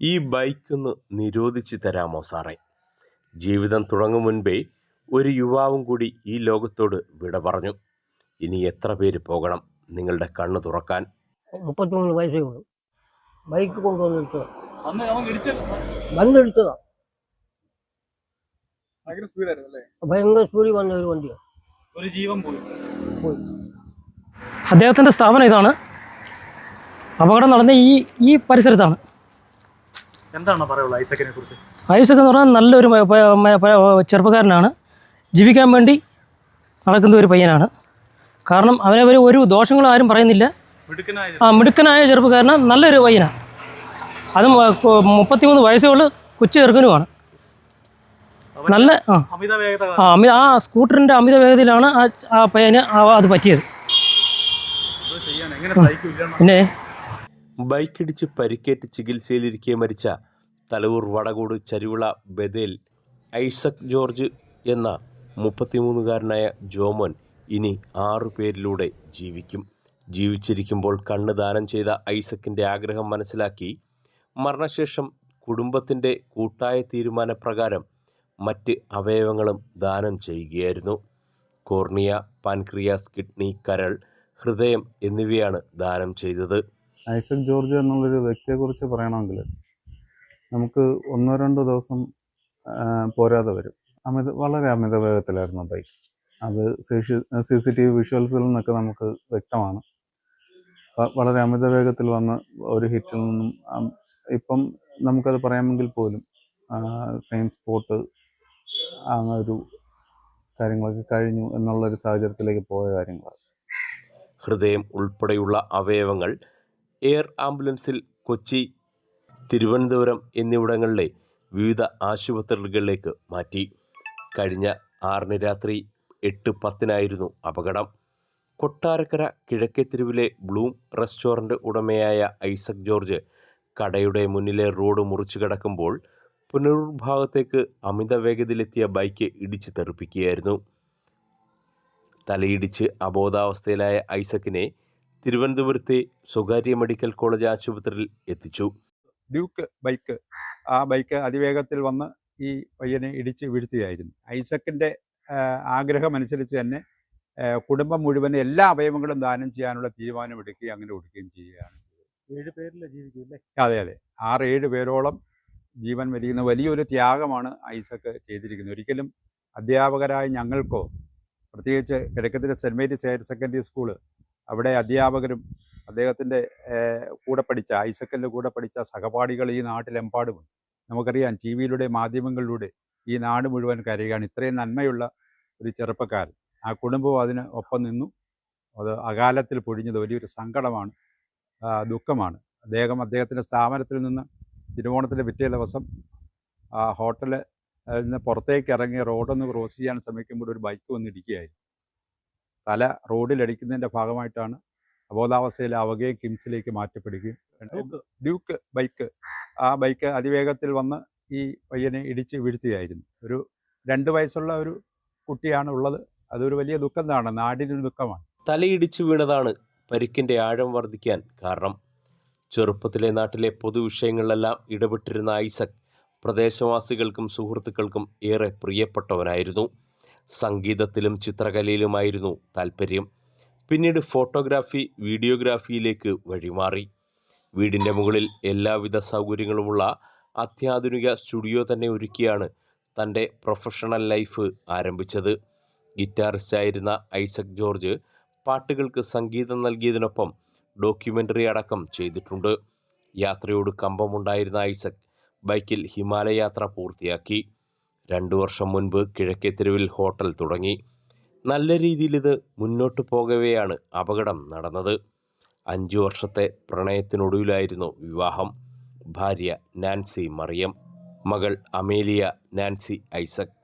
ഈ ബൈക്കൊന്ന് നിരോധിച്ചു തരാമോ സാറേ? ജീവിതം തുടങ്ങും മുൻപേ ഒരു യുവാവും കൂടി ഈ ലോകത്തോട് വിട പറഞ്ഞു. ഇനി എത്ര പേര് പോകണം നിങ്ങളുടെ കണ്ണ് തുറക്കാൻ? മുപ്പത്തിമൂന്ന് വയസ്സേ ഉള്ളൂ. ബൈക്ക് ഇടിച്ച വന്നെടുത്തതാ ഭയങ്കര സ്പീഡായിരുന്നു അല്ലേ? ഭയങ്കര സ്പീഡിൽ വന്ന ഒരു വണ്ടിയാണ് ഒരു ജീവൻ പോയി പോയി. അദ്ദേഹത്തിന്റെ സ്ഥാപനം ഇതാണ്. അപകടം നടന്ന ഈ ഈ പരിസരത്താണ്. എന്താണ് പറയുള്ളത് ഐസക്കിനെ കുറിച്ച്? ഐസക് എന്ന് പറഞ്ഞാൽ നല്ലൊരു ചെറുപ്പക്കാരനാണ്. ജീവിക്കാൻ വേണ്ടി നടക്കുന്ന ഒരു പയ്യനാണ്. കാരണം അവനവർ ഒരു ദോഷങ്ങളും ആരും പറയുന്നില്ല. ആ മിടുക്കനായ ചെറുപ്പക്കാരന് നല്ലൊരു പയ്യനാണ്. അതും മുപ്പത്തിമൂന്ന് വയസ്സുള്ള കൊച്ചു ചെറുക്കനുമാണ്. നല്ല ആ. അമിത ആ അമിത ആ സ്കൂട്ടറിന്റെ അമിത വേഗതയിലാണ് ആ പയ്യന് അത് പറ്റിയത്. പിന്നെ ബൈക്കിടിച്ച് പരിക്കേറ്റ് ചികിത്സയിലിരിക്കെ മരിച്ച Thalavoor Vadakoodu Charuvila Bethel Isaac George എന്ന മുപ്പത്തിമൂന്നുകാരനായ ജോമോൻ ഇനി ആറു പേരിലൂടെ ജീവിക്കും. ജീവിച്ചിരിക്കുമ്പോൾ കണ്ണ് ദാനം ചെയ്ത ഐസക്കിന്റെ ആഗ്രഹം മനസ്സിലാക്കി മരണശേഷം കുടുംബത്തിന്റെ കൂട്ടായ തീരുമാനപ്രകാരം മറ്റ് അവയവങ്ങളും ദാനം ചെയ്യുകയായിരുന്നു. കോർണിയ പാൻക്രിയാസ് കിഡ്നി കരൾ ഹൃദയം എന്നിവയാണ് ദാനം ചെയ്തത്. ഐസക് ജോർജ് എന്നുള്ളൊരു വ്യക്തിയെക്കുറിച്ച് പറയണമെങ്കിൽ നമുക്ക് ഒന്നോ രണ്ടോ ദിവസം പോരാതെ വരും. അമിത വളരെ അമിത വേഗത്തിലായിരുന്നു ബൈക്ക്. അത് സി സി ടി വി വിഷ്വൽസിൽ നിന്നൊക്കെ നമുക്ക് വ്യക്തമാണ്. വളരെ അമിത വേഗത്തിൽ വന്ന ഒരു ഹിറ്റിൽ നിന്നും ഇപ്പം നമുക്കത് പറയാമെങ്കിൽ പോലും സെയിം സ്പോട്ട് ആ ഒരു കാര്യങ്ങളൊക്കെ കഴിഞ്ഞു എന്നുള്ളൊരു സാഹചര്യത്തിലേക്ക് പോയ കാര്യങ്ങളാണ്. ഹൃദയം ഉൾപ്പെടെയുള്ള അവയവങ്ങൾ എയർ ആംബുലൻസിൽ കൊച്ചി തിരുവനന്തപുരം എന്നിവിടങ്ങളിലെ വിവിധ ആശുപത്രികളിലേക്ക് മാറ്റി. കഴിഞ്ഞ ആറിന് രാത്രി എട്ട് പത്തിനായിരുന്നു അപകടം. കൊട്ടാരക്കര കിഴക്കേത്തെരുവിലെ ബ്ലൂം റെസ്റ്റോറന്റ് ഉടമയായ ഐസക് ജോർജ് കടയുടെ മുന്നിലെ റോഡ് മുറിച്ചു കിടക്കുമ്പോൾ പുനരുഭാഗത്തേക്ക് അമിത വേഗതയിലെത്തിയ ബൈക്ക് ഇടിച്ച് തെറിപ്പിക്കുകയായിരുന്നു. തലയിടിച്ച് അബോധാവസ്ഥയിലായ ഐസക്കിനെ തിരുവനന്തപുരത്തെ സ്വകാര്യ മെഡിക്കൽ കോളേജ് ആശുപത്രിയിൽ എത്തിച്ചു. ഡ്യൂക്ക് ബൈക്ക് ആ ബൈക്ക് അതിവേഗത്തിൽ വന്ന് ഈ പയ്യനെ ഇടിച്ച് വീഴ്ത്തുകയായിരുന്നു. ഐസക്കിന്റെ ആഗ്രഹമനുസരിച്ച് തന്നെ കുടുംബം മുഴുവൻ എല്ലാ അവയവങ്ങളും ദാനം ചെയ്യാനുള്ള തീരുമാനമെടുക്കുകയും അങ്ങനെ കൊടുക്കുകയും ചെയ്യുകയാണ്. ഏഴ് പേരിലെ ജീവിക്കും അതെ അതെ. ആറ് ഏഴ് പേരോളം ജീവൻ വലിയുന്ന വലിയൊരു ത്യാഗമാണ് ഐസക്ക് ചെയ്തിരിക്കുന്നത്. ഒരിക്കലും അധ്യാപകരായ ഞങ്ങൾക്കോ പ്രത്യേകിച്ച് കിഴക്കത്തിലെ saint Mary's higher secondary school അവിടെ അധ്യാപകരും അദ്ദേഹത്തിന്റെ കൂടെ പഠിച്ച ഐസക്കലിന്റെ കൂടെ പഠിച്ച സഹപാഠികൾ ഈ നാട്ടിലെമ്പാടുമുണ്ട്. നമുക്കറിയാം ടി വിയിലൂടെ മാധ്യമങ്ങളിലൂടെ ഈ നാട് മുഴുവൻ കരയുകയാണ്. ഇത്രയും നന്മയുള്ള ഒരു ചെറുപ്പക്കാരൻ. ആ കുടുംബവും അതിന് ഒപ്പം നിന്നു. അത് അകാലത്തിൽ പൊഴിഞ്ഞത് വലിയൊരു സങ്കടമാണ് ദുഃഖമാണ്. അദ്ദേഹം അദ്ദേഹത്തിന്റെ സ്ഥാപനത്തിൽ നിന്ന് തിരുവോണത്തിന്റെ പിറ്റേ ദിവസം ഹോട്ടലിൽ നിന്ന് പുറത്തേക്ക് ഇറങ്ങി റോഡൊന്ന് ക്രോസ് ചെയ്യാൻ ശ്രമിക്കുമ്പോൾ ഒരു ബൈക്ക് വന്ന് ഇടിക്കുകയായിരുന്നു തല റോഡിലടിക്കുന്നതിന്റെ ഭാഗമായിട്ടാണ് അബോധാവസ്ഥയിലാവുകയും കിംസിലേക്ക് മാറ്റപ്പെടുകയും ഡ്യൂക്ക്. ബൈക്ക് ആ ബൈക്ക് അതിവേഗത്തിൽ വന്ന് ഈ പയ്യനെ ഇടിച്ച് വീഴ്ത്തുകയായിരുന്നു. ഒരു രണ്ട് വയസ്സുള്ള ഒരു കുട്ടിയാണ് ഉള്ളത്. അതൊരു വലിയ ദുഃഖം തന്നെ നാടിനൊരു ദുഃഖമാണ്. തലയിടിച്ചു വീണതാണ് പരിക്കിന്റെ ആഴം വർദ്ധിക്കാൻ കാരണം. ചെറുപ്പത്തിലെ നാട്ടിലെ പൊതുവിഷയങ്ങളിലെല്ലാം ഇടപെട്ടിരുന്ന ഐസക് പ്രദേശവാസികൾക്കും സുഹൃത്തുക്കൾക്കും ഏറെ പ്രിയപ്പെട്ടവനായിരുന്നു. സംഗീതത്തിലും ചിത്രകലയിലുമായിരുന്നു താല്പര്യം പിന്നീട് ഫോട്ടോഗ്രാഫി വീഡിയോഗ്രാഫിയിലേക്ക് വഴിമാറി. വീടിന്റെ മുകളിൽ എല്ലാവിധ സൗകര്യങ്ങളുമുള്ള അത്യാധുനിക സ്റ്റുഡിയോ തന്നെ ഒരുക്കിയാണ് തന്റെ പ്രൊഫഷണൽ ലൈഫ് ആരംഭിച്ചത്. ഗിറ്റാറിസ്റ്റായിരുന്ന ഐസക് ജോർജ് പാട്ടുകൾക്ക് സംഗീതം നൽകിയതിനൊപ്പം ഡോക്യുമെന്ററി അടക്കം ചെയ്തിട്ടുണ്ട്. യാത്രയോട് കമ്പമുണ്ടായിരുന്ന ഐസക് ബൈക്കിൽ ഹിമാലയ യാത്ര പൂർത്തിയാക്കി. രണ്ടു വർഷം മുൻപ് കിഴക്കേത്തെരുവിൽ ഹോട്ടൽ തുടങ്ങി. നല്ല രീതിയിൽ ഇത് മുന്നോട്ട് പോകവെയാണ് അപകടം നടന്നത്. അഞ്ചു വർഷത്തെ പ്രണയത്തിനൊടുവിലായിരുന്നു വിവാഹം. ഭാര്യ നാൻസി മറിയം. മകൾ അമേലിയ നാൻസി ഐസക്.